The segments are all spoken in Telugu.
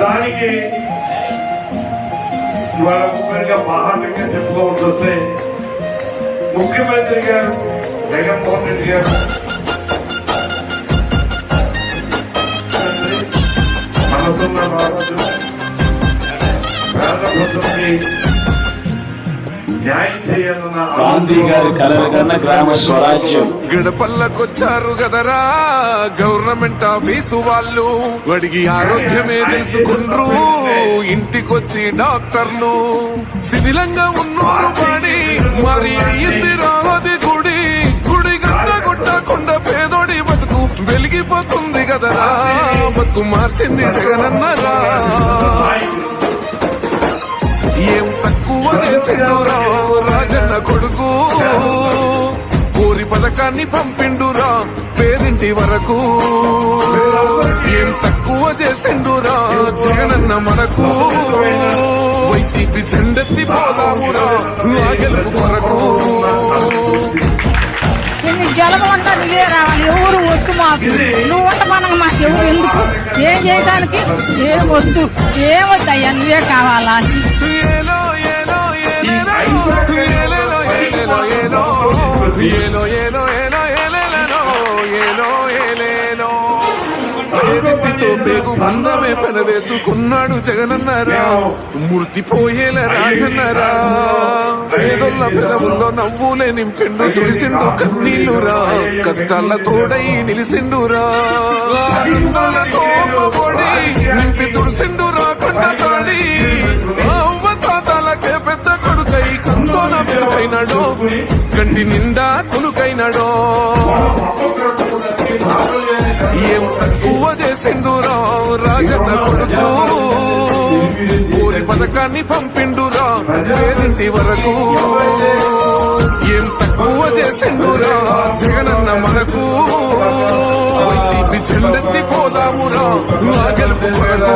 దానికి ఇవాళ ముఖ్యంగా మహాత్యంగా చెప్పుకోవాల్సి వస్తే ముఖ్యమంత్రి గారు జగన్మోహన్ రెడ్డి గారు మనసున్న బాధలు పేద ప్రజలకి న్యాయం చేయాలన్న గాంధీ గారి కలల కన్నా గ్రామ స్వరాజ్యం. గడపల్లకొచ్చారు కదరా గవర్నమెంట్ ఆఫీసు వాళ్ళు. వడిగి ఆరోగ్యమే తెలుసుకుండ్రు ఇంటికొచ్చి డాక్టర్లు. శిథిలంగా ఉన్నారు పాడి మరి అయ్యింది గుడి. గుడి గంట కొట్టకుండా పేదోడి బతుకు వెలిగిపోతుంది కదరా బతుకు మార్చింది జగనన్నరా. పథకాన్ని పంపిండురా పేరింటి వరకు ఏం తక్కువ చేసిండురా జగనన్న మనకు వైసీపీ చెండెత్తి పోదామురా ఆ గెలుపు కొరకు ఎన్ని జలము అంతా నువ్వే రావాలి ఎవరు వద్దు మాకు నువ్వు ఉంట మనకు మాకు ఎవరు ఎందుకు ఏం చేయడానికి ఏం వద్దు ఏం వద్దు అయ్యా నువ్వే కావాలా ఏలో ఏలో ఏలేలో ఏలేలో ఏలేలో ఏలో పేరింటితో పేగు బంధమే పెనవేసుకున్నాడు జగనన్నారా మురిసిపోయేల రాజన్నారా పేదొల్ల పెదవుల్లో నవ్వులే నింపిండు తుడిసిండు కన్నీళ్ళురా కష్టాల తోడై నిలిసిండురా ఆనందాలతో పొడి నింపి తుడిసిండు రాకుండా తాడి తాతాలకే పెద్ద కొడుకై కంసోన వెనుకైనాడో కంటి నిండా కొనుకైనాడో ఏం రాజన్న కొడుకు. ఊరి పథకాన్ని పంపిండురా పేరింటి వరకు. ఏం తక్కువ చేసిండురా జగనన్న మనకు. వైసీపీ చెండెత్తి పోదామురా ఆ గెలుపు కొరకు.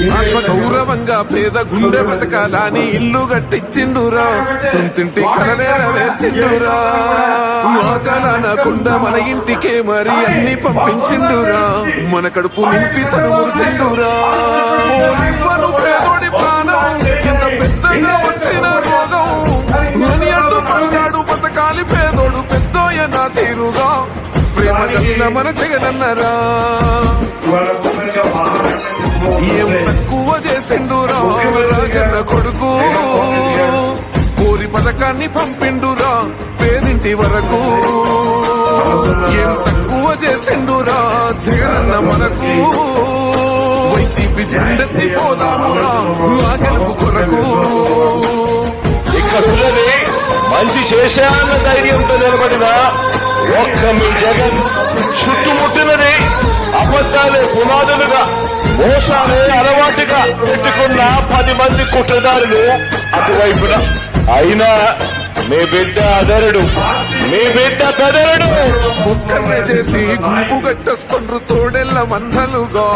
గౌరవంగా పేద గుండె బతకాలని ఇల్లు కట్టించిండురా. సొంతింటి కలనే మా ఆకలనకుండా మన ఇంటికే మరి అన్ని పంపించిండురా. మన కడుపు నింపి తను మురిసిండురా. ఓనివ్వను పేదోడి ప్రాణం ఎంత పెద్దగా వచ్చిన రోగం. అని అడ్డు పడ్డాడు బతకాలి పేదోడు పెద్దోయ నా తీరుగా. ప్రేమ గల్ల మన జగనన్నరా. ఊరి పంపిండురా. పేరింటి వరకు ఏం తక్కువ చేసిండురా. జగనన్న మనకు వైసీపీ జెండెత్తి పోదామురా. ఆ గెలుపు కొరకు. మంచి చేశాన్న ధైర్యంతో నిలబడిన ఒక్క మీ జగన్ చుట్టుముట్టినది అబద్దాలే పునాదులుగా మోసాలే పెట్టుకున్న పది మంది కుట్రదారులు అటువైపున. అయినా మీ బిడ్డ అదరుడు. మీ బిడ్డ బెదరుడు. ఒక్కనే చేసి గుంపు గట్టొస్తుండ్రు తోడెల్ల మందలుగా.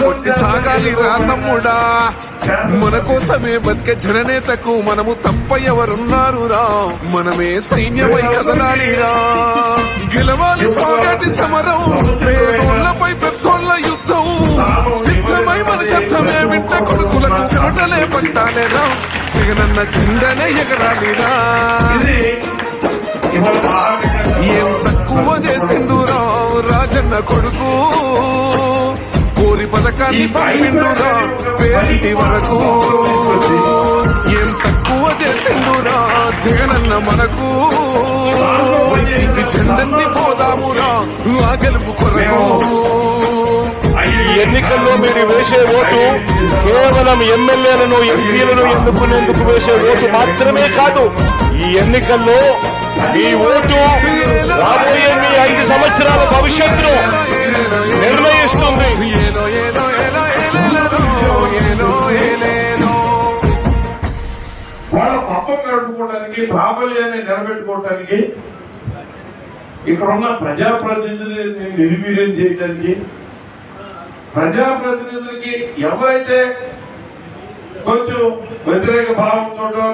కొట్టి సాగాలి రా తమ్ముడా. మన కోసమే బతికే జననేతకు మనము తప్ప ఎవరున్నారు రా మనమే సైన్యమై కదలాలి రా గెలవాలి సాగాటి సమరం. రా జగనన్న చిందనే ఎగరాలి రా ఇది ఇవాళ మహాత్యంగా ఏం తక్కువ చేసిండురా రాజన్న కొడుకు. కోరి పథకాన్ని పంపిండురా పేరింటి వరకు. ఏం తక్కువ చేసిండురా జగనన్న మనకు. చెందెత్తి పోదామురా ఆ గెలుపు కొరకు. ఎన్నికల్లో మీరు వేసే ఓటు కేవలం ఎమ్మెల్యేలను ఎంపీలను ఎన్నుకునేందుకు వేసే ఓటు మాత్రమే కాదు ఈ ఎన్నికల్లో మీ ఓటు రాబోయే మీ ఐదు సంవత్సరాల భవిష్యత్తును నిర్ణయిస్తుంది. ఏలో వాళ్ళ పాపం గడుపుకోవడానికి ప్రాబల్యాన్ని నిలబెట్టుకోవడానికి ఇక్కడ ఉన్న ప్రజాప్రతినిధులని నిర్వీర్యం చేయడానికి ప్రజాప్రతినిధులకి ఎవరైతే కొంచెం వ్యతిరేక భావంతో